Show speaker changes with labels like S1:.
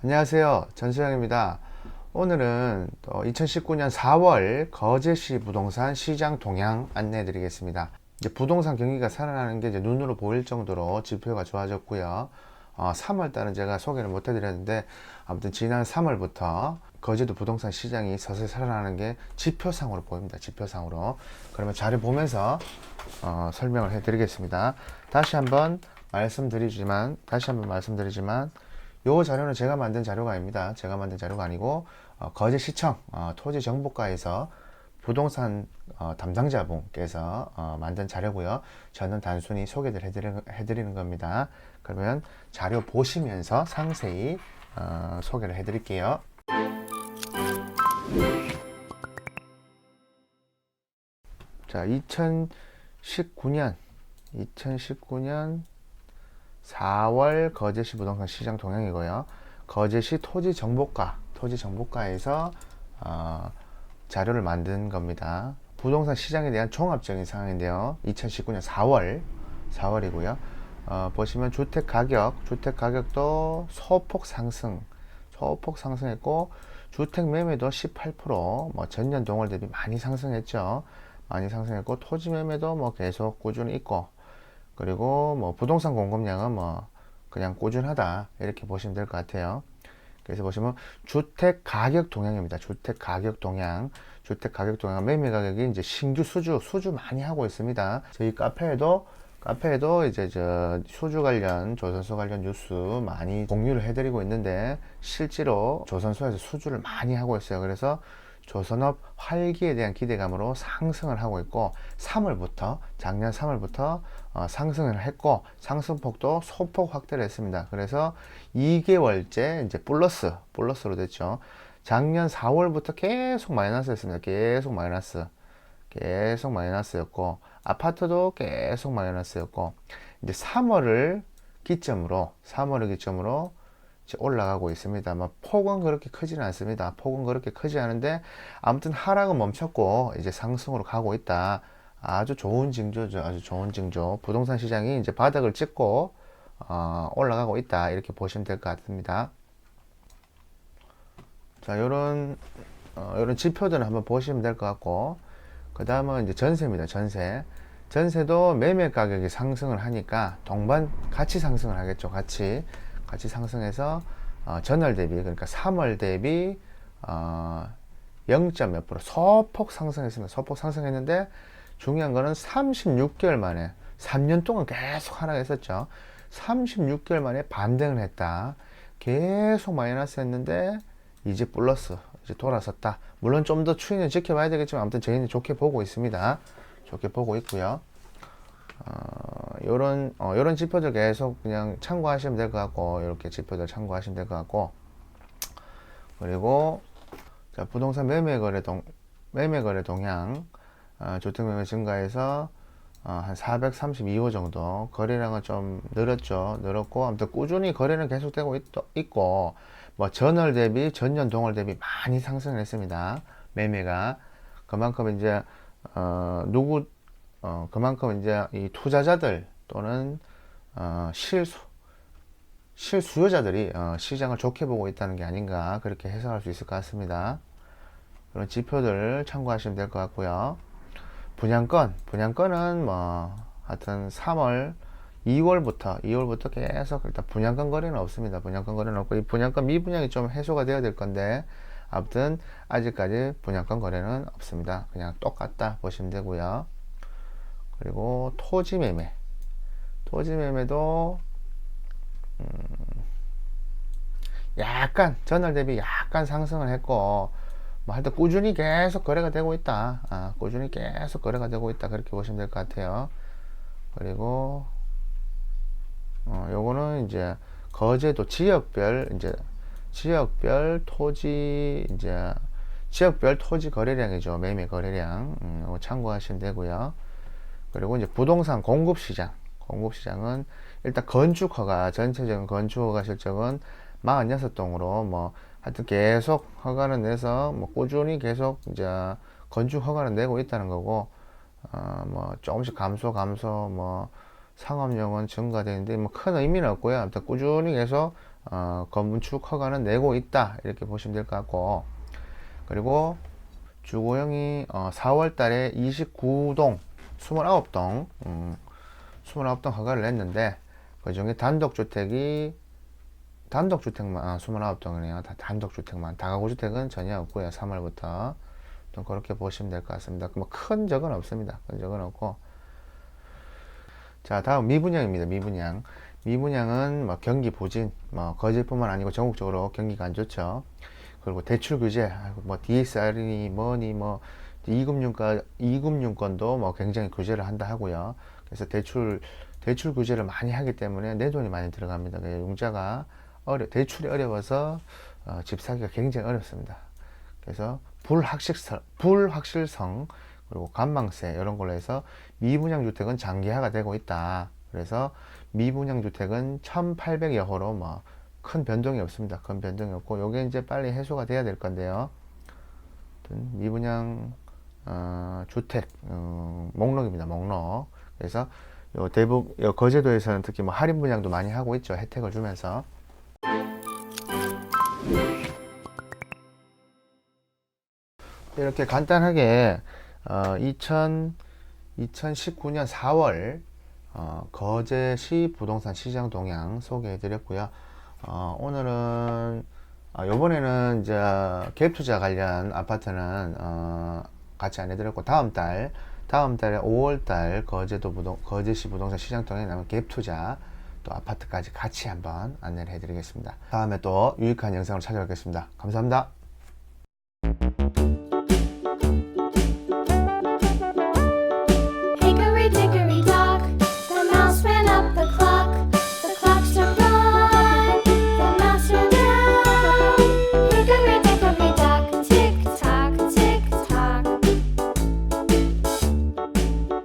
S1: 안녕하세요. 전수영입니다. 오늘은 2019년 4월 거제시 부동산 시장 동향 안내해 드리겠습니다. 이제 부동산 경기가 살아나는 게 이제 눈으로 보일 정도로 지표가 좋아졌고요. 어, 3월 달은 제가 소개를 못 해드렸는데 아무튼 지난 3월부터 거제도 부동산 시장이 서서히 살아나는 게 지표상으로 보입니다. 지표상으로. 그러면 자료 보면서 어, 설명을 해드리겠습니다. 다시 한번 말씀드리지만 다시 한번 말씀드리지만 요 자료는 제가 만든 자료가 아닙니다. 제가 만든 자료가 아니고 어, 거제시청 어, 토지정보과에서 부동산 어, 담당자분께서 어, 만든 자료고요. 저는 단순히 소개를 해드리는, 해드리는 겁니다. 그러면 자료 보시면서 상세히 어, 소개를 해드릴게요. 자, 2019년 2019년 4월 거제시 부동산 시장 동향이고요. 거제시 토지 정보과, 토지 정보과에서 어, 자료를 만든 겁니다. 부동산 시장에 대한 종합적인 상황인데요. 2019년 4월, 4월이고요. 어, 보시면 주택 가격, 주택 가격도 소폭 상승, 소폭 상승했고 주택 매매도 18%, 뭐 전년 동월 대비 많이 상승했죠. 많이 상승했고 토지 매매도 뭐 계속 꾸준히 있고 그리고 뭐 부동산 공급량은 뭐 그냥 꾸준하다 이렇게 보시면 될 것 같아요. 그래서 보시면 주택 가격 동향입니다. 주택 가격 동향, 주택 가격 동향 매매 가격이 이제 신규 수주 수주 많이 하고 있습니다. 저희 카페에도 카페에도 이제 저 수주 관련 조선소 관련 뉴스 많이 공유를 해드리고 있는데 실제로 조선소에서 수주를 많이 하고 있어요. 그래서 조선업 활기에 대한 기대감으로 상승을 하고 있고 3월부터 작년 3월부터 어, 상승을 했고 상승폭도 소폭 확대를 했습니다. 그래서 2개월째 이제 플러스 플러스로 됐죠. 작년 4월부터 계속 마이너스였습니다. 계속 마이너스 계속 마이너스였고 아파트도 계속 마이너스였고 이제 3월을 기점으로 3월을 기점으로 올라가고 있습니다. 뭐 폭은 그렇게 크지는 않습니다. 폭은 그렇게 크지 않은데 아무튼 하락은 멈췄고 이제 상승으로 가고 있다. 아주 좋은 징조죠. 아주 좋은 징조. 부동산 시장이 이제 바닥을 찍고 어, 올라가고 있다. 이렇게 보시면 될 것 같습니다. 자, 요런 어, 요런 지표들은 한번 보시면 될 것 같고 그 다음은 이제 전세입니다. 전세. 전세도 매매 가격이 상승을 하니까 동반 같이 상승을 하겠죠. 같이 같이 상승해서 어, 전월 대비 그러니까 3월 대비 어, 0. 몇 프로 소폭 상승했습니다. 소폭 상승했는데 중요한 거는 36개월 만에 3년 동안 계속 하락했었죠. 36개월 만에 반등을 했다. 계속 마이너스 했는데 이제 플러스 이제 돌아섰다. 물론 좀 더 추이는 지켜봐야 되겠지만 아무튼 저희는 좋게 보고 있습니다. 좋게 보고 있고요. 어, 요런 어, 요런 지표들 계속 그냥 참고하시면 될 것 같고 이렇게 지표들 참고하시면 될 것 같고. 그리고 자, 부동산 매매 거래 동 매매 거래 동향 어, 주택 매매 증가해서 어, 한 432호 정도. 거래량은 좀 늘었죠. 늘었고 아무튼 꾸준히 거래는 계속되고 있, 있고 뭐 전월 대비 전년 동월 대비 많이 상승했습니다. 매매가. 그만큼 이제 어, 누구 어, 그만큼 이제 이 투자자들 또는 어, 실수 실수요자들이 어, 시장을 좋게 보고 있다는 게 아닌가 그렇게 해석할 수 있을 것 같습니다. 그런 지표들 참고하시면 될 것 같고요. 분양권, 분양권은 뭐 하여튼 3월 2월부터 2월부터 계속 일단 분양권 거래는 없습니다. 분양권 거래는 없고 이 분양권 미분양이 좀 해소가 돼야 될 건데 아무튼 아직까지 분양권 거래는 없습니다. 그냥 똑같다 보시면 되고요. 그리고 토지 매매. 토지 매매도 음, 약간 전월 대비 약간 상승을 했고 뭐 하여튼 꾸준히 계속 거래가 되고 있다. 아, 꾸준히 계속 거래가 되고 있다. 그렇게 보시면 될 것 같아요. 그리고 어, 요거는 이제 거제도 지역별 이제 지역별 토지 이제 지역별 토지 거래량이죠. 매매 거래량. 음, 참고하시면 되고요. 그리고 이제 부동산 공급 시장. 공급 시장은 일단 건축 허가, 전체적인 건축 허가 실적은 46동으로 뭐 하여튼 계속 허가는 내서 뭐 꾸준히 계속 이제 건축 허가는 내고 있다는 거고 어 뭐 조금씩 감소 감소 뭐 상업용은 증가되는데 뭐 큰 의미는 없고요. 아무튼 꾸준히 계속 어, 건축 허가는 내고 있다 이렇게 보시면 될 것 같고 그리고 주거용이 어, 4월 달에 29동 29동 음, 29동 허가를 냈는데 그 중에 단독주택이 단독주택만 아, 29동이네요. 다 단독주택만. 다가구주택은 전혀 없고요 3월부터. 좀 그렇게 보시면 될 것 같습니다. 뭐큰 적은 없습니다. 큰 적은 없고. 자 다음 미분양입니다 미분양. 미분양은 뭐 경기 부진 뭐 거제뿐만 아니고 전국적으로 경기가 안 좋죠. 그리고 대출 규제 뭐 DSR이니 뭐니 뭐 이금융가 이금융권도 뭐 굉장히 규제를 한다 하고요 그래서 대출 대출 규제를 많이 하기 때문에 내 돈이 많이 들어갑니다 융자가 어려 대출이 어려워서 어, 집 사기가 굉장히 어렵습니다 그래서 불확실성, 불확실성 그리고 관망세 이런 걸로 해서 미분양 주택은 장기화가 되고 있다. 그래서 미분양 주택은 1,800여 호로 뭐 큰 변동이 없습니다. 큰 변동이 없고 요게 이제 빨리 해소가 돼야 될 건데요. 미분양 어, 주택 어, 목록입니다. 목록. 그래서 요 대북 요 거제도에서는 특히 뭐 할인 분양도 많이 하고 있죠. 혜택을 주면서. 이렇게 간단하게 어, 2000, 2019년 4월 어, 거제시 부동산 시장 동향 소개해 드렸고요. 어, 오늘은 아, 요번에는 이제 갭 투자 관련 아파트는 어, 같이 안 해드렸고 다음 달 다음 달에 5월 달 거제도 부동 거제시 부동산 시장 동향 나면 갭 투자 또 아파트까지 같이 한번 안내를 해드리겠습니다. 다음에 또 유익한 영상을 찾아뵙겠습니다. 감사합니다.